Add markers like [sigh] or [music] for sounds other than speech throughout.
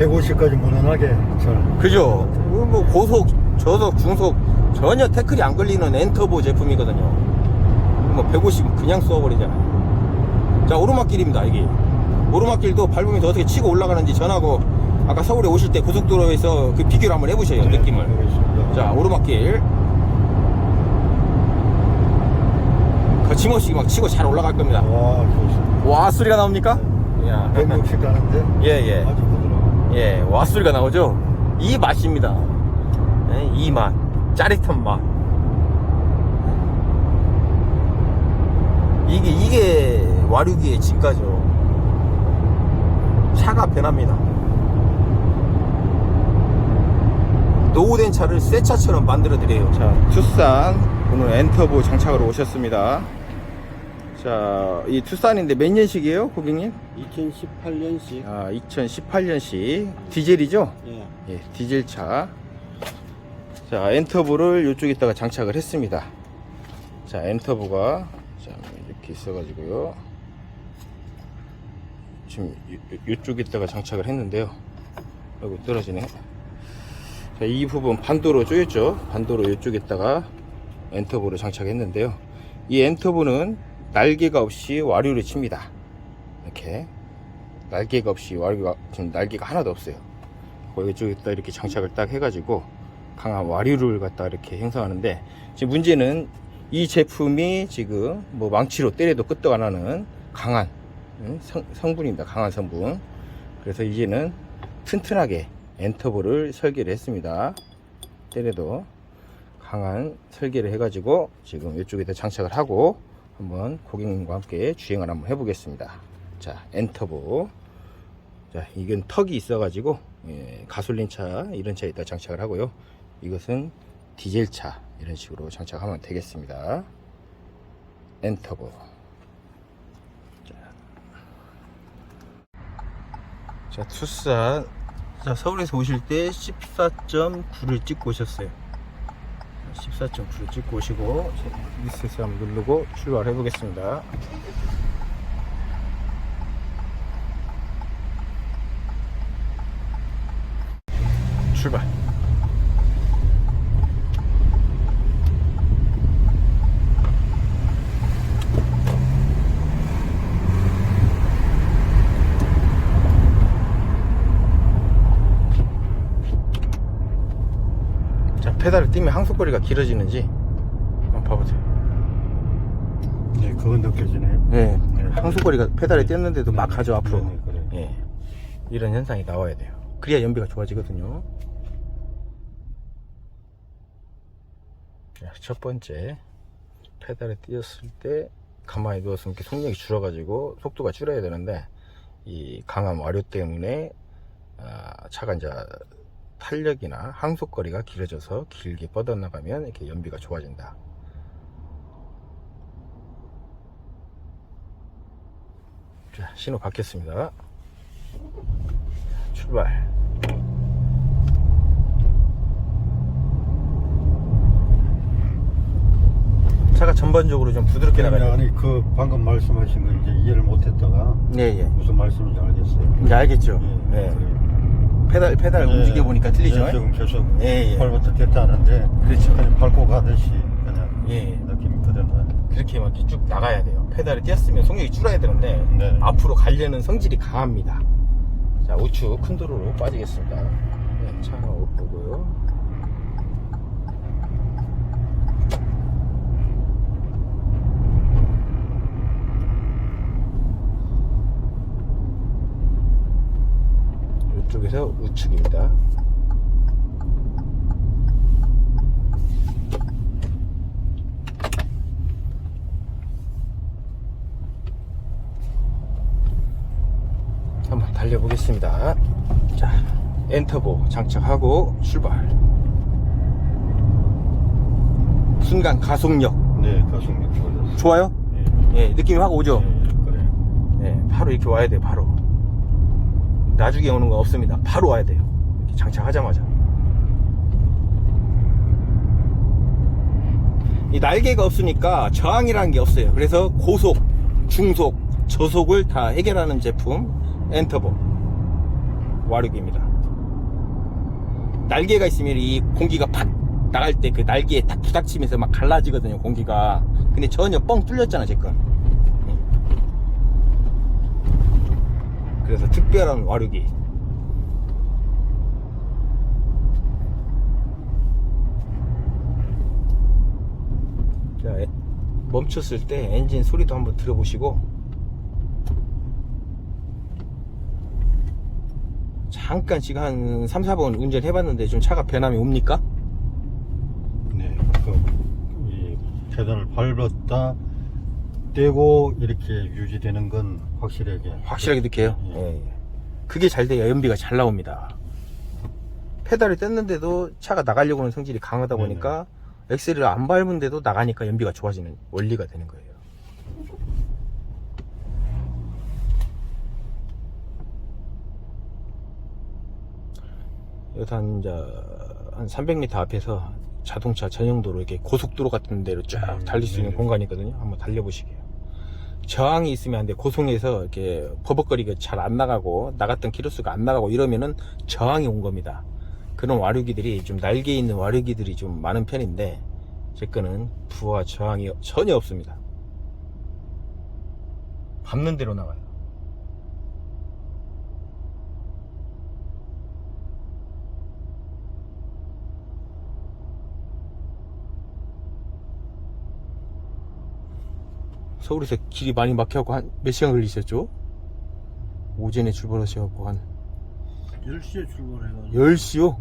150까지 무난하게 잘. 그죠? 뭐 고속, 저속, 중속 전혀 태클이 안 걸리는 엔터보 제품이거든요. 뭐 150 그냥 쏘아버리잖아요. 자 오르막길입니다 이게. 오르막길도 밟으면서 어떻게 치고 올라가는지 전하고 아까 서울에 오실 때 고속도로에서 그 비교를 한번 해보셔요 네, 느낌을. 알겠습니다. 자 오르막길. 거침없이 막 치고 잘 올라갈 겁니다. 와, 좋습니다. 와 소리가 나옵니까? 야. 160 가는데 [laughs] 예 예. 아주. 예, 왓소리가 나오죠? 이 맛입니다. 예, 이 맛. 짜릿한 맛. 이게, 이게 와류기의 진가죠. 차가 변합니다. 노후된 차를 새 차처럼 만들어 드려요. 자, 투싼 오늘 엔터보 장착으로 오셨습니다. 자, 이 투싼인데 몇 년식이에요, 고객님? 2018년식 아, 2018년식 디젤이죠? 예. 예, 디젤 차. 자, 엔터보를 이쪽에다가 장착을 했습니다. 자, 엔터보가 자, 이렇게 있어가지고요. 지금 이- 이쪽에다가 장착을 했는데요. 아이고 떨어지네. 자, 이 부분 반도로 조였죠. 반도로 이쪽에다가 엔터보를 장착했는데요. 이 엔터보는 날개가 없이 와류를 칩니다. 이렇게 날개가 없이 와류가 지금 날개가 하나도 없어요. 거기 쪽에다 이렇게 장착을 딱 해가지고 강한 와류를 갖다 이렇게 형성하는데 지금 문제는 이 제품이 지금 뭐 망치로 때려도 끄떡 안 하는 강한 음, 성, 성분입니다. 강한 성분. 그래서 이제는 튼튼하게 엔터볼을 설계를 했습니다. 때려도 강한 설계를 해가지고 지금 이쪽에다 장착을 하고 한번 고객님과 함께 주행을 한번 해보겠습니다. 자, 엔터보. 자, 이건 턱이 있어가지고 예, 가솔린 차 이런 차에다 장착을 하고요. 이것은 디젤 차 이런 식으로 장착하면 되겠습니다. 엔터보. 자, 자 투싼. 자, 서울에서 오실 때 14.9를 찍고 오셨어요. 14.9를 찍고 오시고 리셋을 한번 누르고 출발해 보겠습니다. 출발. 페달을 띄면 항속거리가 길어지는지 한번 봐보세요. 네, 그건 느껴지네요. 네, 항속거리가 페달에 뗐는데도 막 가죠 앞으로. 네, 네, 그래요. 예, 이런 현상이 나와야 돼요. 그래야 연비가 좋아지거든요. 자, 첫 번째 페달에 띄었을 때 가만히 누웠으면 이렇게 속력이 줄어가지고 속도가 줄어야 되는데 이 강한 와류 때문에 아, 차가 이제 탄력이나 항속거리가 길어져서 길게 뻗어나가면 이렇게 연비가 좋아진다. 자, 신호 받겠습니다. 출발. 차가 전반적으로 좀 부드럽게 아니, 나가요. 아니 그 방금 말씀하신 거 이제 이해를 못했다가 예, 예. 무슨 말씀인지 알겠어요. 이제 알겠죠? 예, 예. 그래요. 페달, 페달 예, 움직여 보니까 틀리죠? 예, 지금 계속 예, 예. 발부터 됐다 하는데 그렇죠. 그냥 밟고 가듯이 그냥 예. 느낌이 그대로. 그렇게 막 이렇게 쭉 나가야 돼요. 페달을 띄었으면 속력이 줄어야 되는데 네. 앞으로 가려는 성질이 강합니다. 자 우측 큰 도로로 빠지겠습니다. 네, 차가 오고요. 이쪽에서 우측입니다. 한번 달려보겠습니다. 자, 엔터보 장착하고 출발. 순간 가속력 네, 가속력 좋아졌어요. 좋아요? 예. 예, 느낌이 확 오죠? 예, 그래요. 예, 바로 이렇게 와야 돼요, 바로. 나중에 오는 거 없습니다. 바로 와야 돼요. 장착하자마자. 이 날개가 없으니까 저항이라는 게 없어요. 그래서 고속, 중속, 저속을 다 해결하는 제품 엔터보. 와류기입니다. 날개가 있으면 이 공기가 팍 나갈 때 그 날개에 딱 부닥치면서 막 갈라지거든요, 공기가. 근데 전혀 뻥 뚫렸잖아, 제 건. 그래서 특별한 와류기. 자, 에- 멈췄을 때 엔진 소리도 한번 들어보시고 잠깐 지금 한 3, 4번 운전해봤는데 좀 차가 변함이 옵니까? 네. 그, 이 계단을 밟았다 떼고 이렇게 유지되는 건 확실하게. 확실하게 느껴요. 예. 예. 그게 잘 돼야 연비가 잘 나옵니다. 페달을 뗐는데도 차가 나가려고 하는 성질이 강하다. 보니까 엑셀을 안 밟은데도 나가니까 연비가 좋아지는 원리가 되는 거예요. 한, 이제, 한 300m 앞에서 자동차 전용도로 이렇게 고속도로 같은 데로 쫙 음, 달릴 수 있는 네네. 공간이거든요. 한번 달려보시게요. 저항이 있으면 안 돼. 고속에서 이렇게 버벅거리가 잘안 나가고 나갔던 키로수가 안 나가고 이러면은 저항이 온 겁니다. 그런 와류기들이 좀 날개 있는 와류기들이 좀 많은 편인데 제 거는 부하 저항이 전혀 없습니다. 밟는 대로 나가요. 서울에서 길이 많이 막혀갖고 한 몇 시간 걸리셨죠? 오전에 출발하셔갖고 한 10시에 출발해가지고 10시요?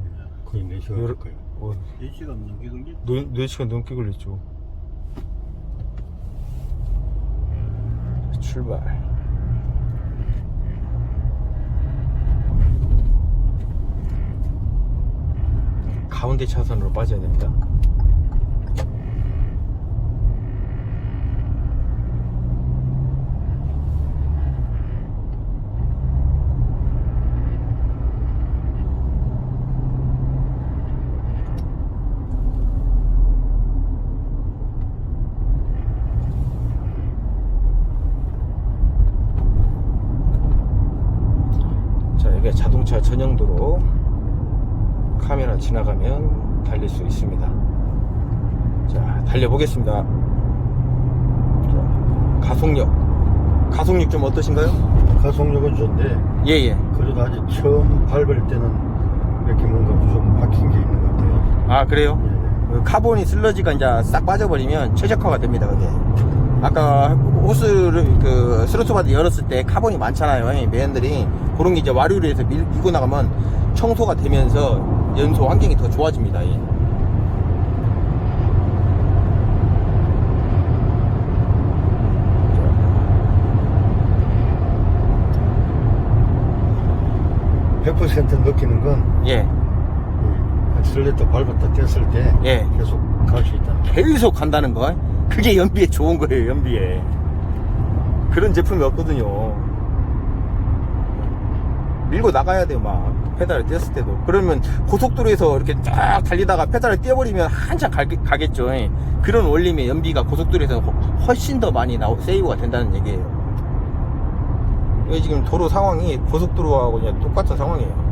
거의 4시간 여러- 가까이. 어, 4시간 넘게 걸리 4시간 넘게 걸렸죠. 출발. 가운데 차선으로 빠져야 됩니다. 자, 여기가 자동차 전용도로 카메라 지나가면 달릴 수 있습니다. 자, 달려보겠습니다. 자, 가속력. 가속력 좀 어떠신가요? 가속력은 좋은데 예, 예. 그래도 아직 처음 밟을 때는 이렇게 뭔가 좀 막힌 게 있는 것 같아요. 아, 그래요? 예. 그 카본이 슬러지가 이제 싹 빠져버리면 최적화가 됩니다, 그게. 아까 호스를, 그, 스로스바드 열었을 때 카본이 많잖아요, 이 매연들이. 그런 게 이제 와류를 해서 밀, 밀고 나가면 청소가 되면서 연소 환경이 더 좋아집니다, 예. 예. 100% 느끼는 건 예. 이 슬레터 밟았다 뗐을 때 예. 계속 갈 수 있다는 거. 계속 간다는 거. 그게 연비에 좋은 거예요, 연비에. 그런 제품이 없거든요. 밀고 나가야 돼요, 막. 페달을 뗐을 때도. 그러면 고속도로에서 이렇게 쫙 달리다가 페달을 떼버리면 한참 가, 가겠죠. 그런 원리면 연비가 고속도로에서 허- 훨씬 더 많이 나오, 세이브가 된다는 얘기예요. 지금 도로 상황이 고속도로하고 그냥 똑같은 상황이에요.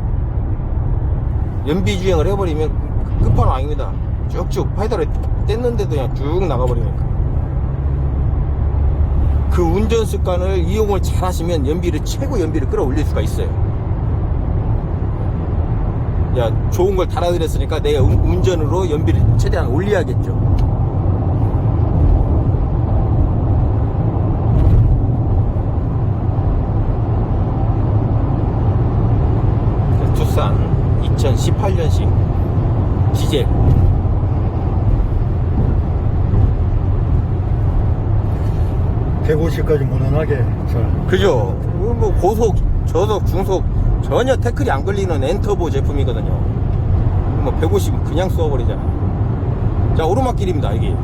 연비 주행을 해버리면 끝판왕입니다. 쭉쭉 페달을 뗐는데도 그냥 쭉 나가버리니까. 그 운전 습관을 이용을 잘 하시면 연비를, 최고 연비를 끌어올릴 수가 있어요. 야, 좋은 걸 달아드렸으니까 내 운- 운전으로 연비를 최대한 올려야겠죠. 투싼 2018년식 디젤 150까지 무난하게 잘. 그죠? 이거 뭐 고속, 저속, 중속 전혀 태클이 안 걸리는 엔터보 제품이거든요. 뭐 150은 그냥 쏘아버리잖아. 자 오르막길입니다 이게.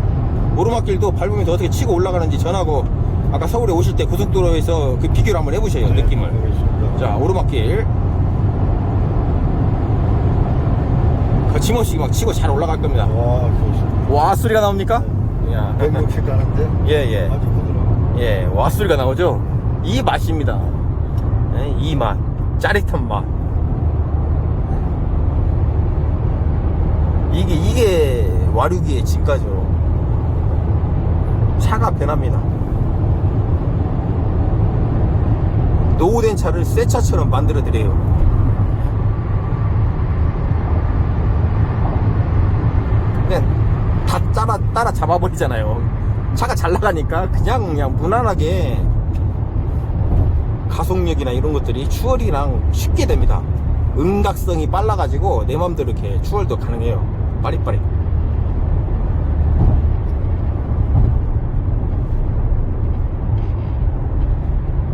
오르막길도 밟으면서 어떻게 치고 올라가는지 전하고 아까 서울에 오실 때 고속도로에서 그 비교를 한번 해보세요 네, 느낌을. 알겠습니다. 자 오르막길. 거침없이 막 치고 잘 올라갈 겁니다. 와, 좋습니다. 와 소리가 나옵니까? 야. 160 가는데 [laughs] 예 예. 아주. 예, 와소리가 나오죠? 이 맛입니다. 예, 이 맛. 짜릿한 맛. 예. 이게, 이게 와류기의 진가죠. 차가 변합니다. 노후된 차를 새 차처럼 만들어드려요. 그냥 다 따라, 따라 잡아버리잖아요. 차가 잘 나가니까 그냥 그냥 무난하게 가속력이나 이런 것들이 추월이랑 쉽게 됩니다. 응각성이 빨라가지고 내 맘대로 이렇게 추월도 가능해요. 빠릿빠릿.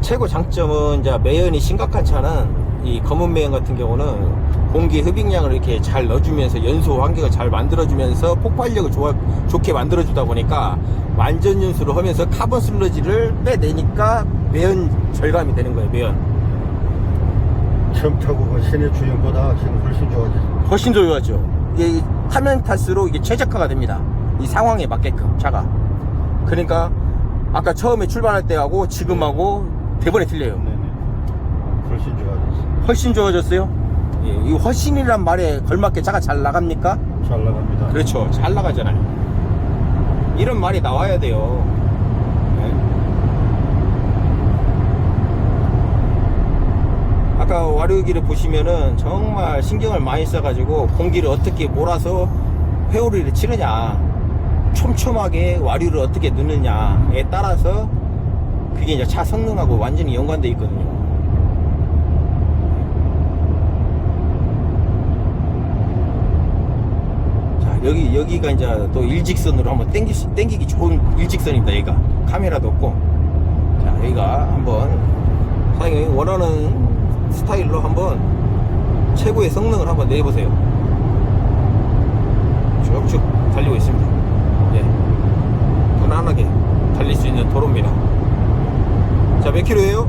최고 장점은 이제 매연이 심각한 차는 이 검은 매연 같은 경우는 공기 흡입량을 이렇게 잘 넣어주면서 연소 환경을 잘 만들어주면서 폭발력을 좋아, 좋게 만들어주다 보니까 완전 연소를 하면서 카본 슬러지를 빼내니까 매연 절감이 되는 거예요 매연 처음 타고 그 시내 주행보다 지금 훨씬 좋아졌어. 훨씬 좋아죠 이게 타면 탈수록 이게 최적화가 됩니다 이 상황에 맞게끔 차가 그러니까 아까 처음에 출발할 때하고 지금하고 대번에 틀려요 네네. 훨씬 좋아졌어. 훨씬 좋아졌어요 예, 이 훨씬이란 말에 걸맞게 차가 잘 나갑니까? 잘 나갑니다. 그렇죠. 잘 나가잖아요. 이런 말이 나와야 돼요. 네. 아까 와류기를 보시면은 정말 신경을 많이 써가지고 공기를 어떻게 몰아서 회오리를 치느냐, 촘촘하게 와류를 어떻게 넣느냐에 따라서 그게 이제 차 성능하고 완전히 연관돼 있거든요. 여기, 여기가 이제 또 일직선으로 한번 땡기, 땡기기 좋은 일직선입니다, 여기가. 카메라도 없고. 자, 여기가 한번 사장님이 원하는 스타일로 한번 최고의 성능을 한번 내보세요. 쭉쭉 달리고 있습니다. 예. 무난하게 달릴 수 있는 도로입니다. 자, 몇 킬로예요?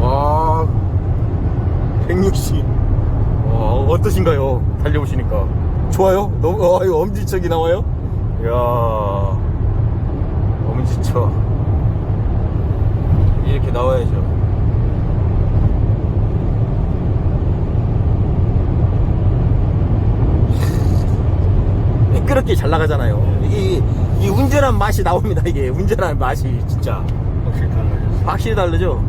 와, 160. 어, 어떠신가요? 달려보시니까. 좋아요? 너무, 어, 이거 엄지척이 나와요? 이야, 엄지척. 이렇게 나와야죠. 매끄럽게 잘 나가잖아요. 이, 이 운전한 맛이 나옵니다, 이게. 운전한 맛이, 진짜. 확실히 달라졌어. 확실히 다르죠?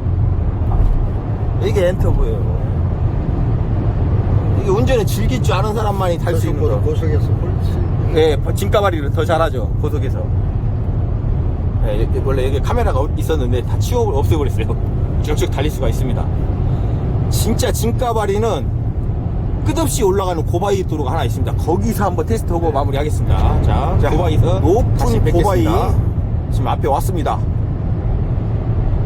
이게 엔터보예요. 이게 운전을 즐길 줄 아는 사람만이 탈 수 있는 거. 고속에서 훨씬 예, 진가발이를 더 잘하죠. 고속에서. 예, 원래 여기 카메라가 있었는데 다 치워 없애버렸어요. [laughs] 쭉쭉 달릴 수가 있습니다. 진짜 진가발이는 끝없이 올라가는 고바이 도로가 하나 있습니다. 거기서 한번 테스트하고 마무리하겠습니다. 자, 고바이에서 다시 높은 고바이. 지금 앞에 왔습니다.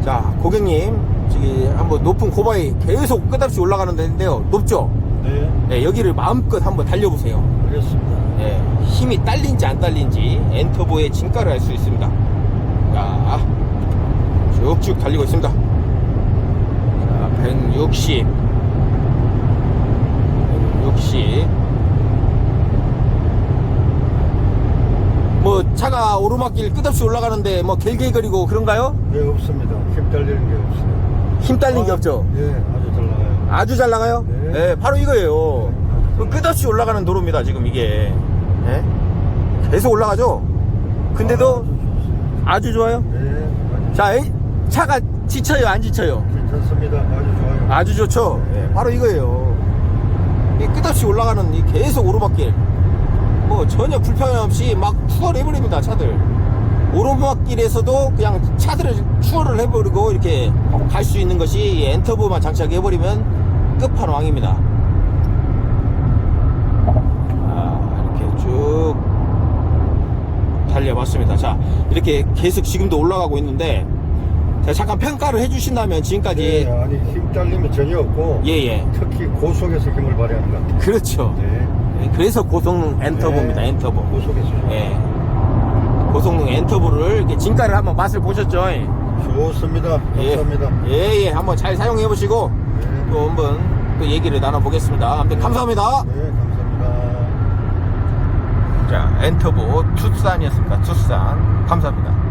자, 고객님, 저기 한번 높은 고바이 계속 끝없이 올라가는 데인데요. 높죠? 네. 네, 여기를 마음껏 한번 달려보세요. 그렇습니다. 예, 힘이 딸린지 안 딸린지 엔터보의 진가를 알 수 있습니다. 자, 쭉쭉 달리고 있습니다. 자, 160. 160. 뭐, 차가 오르막길 끝없이 올라가는데 뭐 갤갤거리고 그런가요? 네, 없습니다. 힘 딸리는 게 없어요. 힘 딸린 게 없죠? 예, 아주 잘 나가요. 네. 네, 바로 이거예요. 그 끝없이 올라가는 도로입니다, 지금 이게. 예? 계속 올라가죠? 근데도 아주 좋아요? 네, 자, 이 차가 지쳐요, 안 지쳐요? 괜찮습니다. 아주 좋아요. 아주 좋죠? 예, 바로 이거예요. 이 끝없이 올라가는 이 계속 오르막길. 뭐 전혀 불편 없이 막 추월해버립니다, 차들. 오르막길에서도 그냥 차들을 추월을 해버리고 이렇게 갈 수 있는 것이 이 엔터브만 장착해버리면 끝판왕입니다. 아, 이렇게 쭉 달려봤습니다. 자, 이렇게 계속 지금도 올라가고 있는데, 자, 잠깐 평가를 해주신다면 지금까지, 네, 아니 힘 딸림이 전혀 없고 예, 예. 특히 고속에서 힘을 발휘하는 것 같아요. 그렇죠. 네. 예, 그래서 고성능 엔터보입니다, 네. 엔터보. 고속에서. 예. 고성능 엔터보를 이렇게 진가를 한번 맛을 보셨죠? 좋습니다. 예. 감사합니다. 예, 예. 한번 잘 사용해 보시고, 네. 또 한번 또 얘기를 나눠보겠습니다. 아무튼 감사합니다. 네, 감사합니다. 자, 엔터보 투싼이었습니다. 투싼. 감사합니다.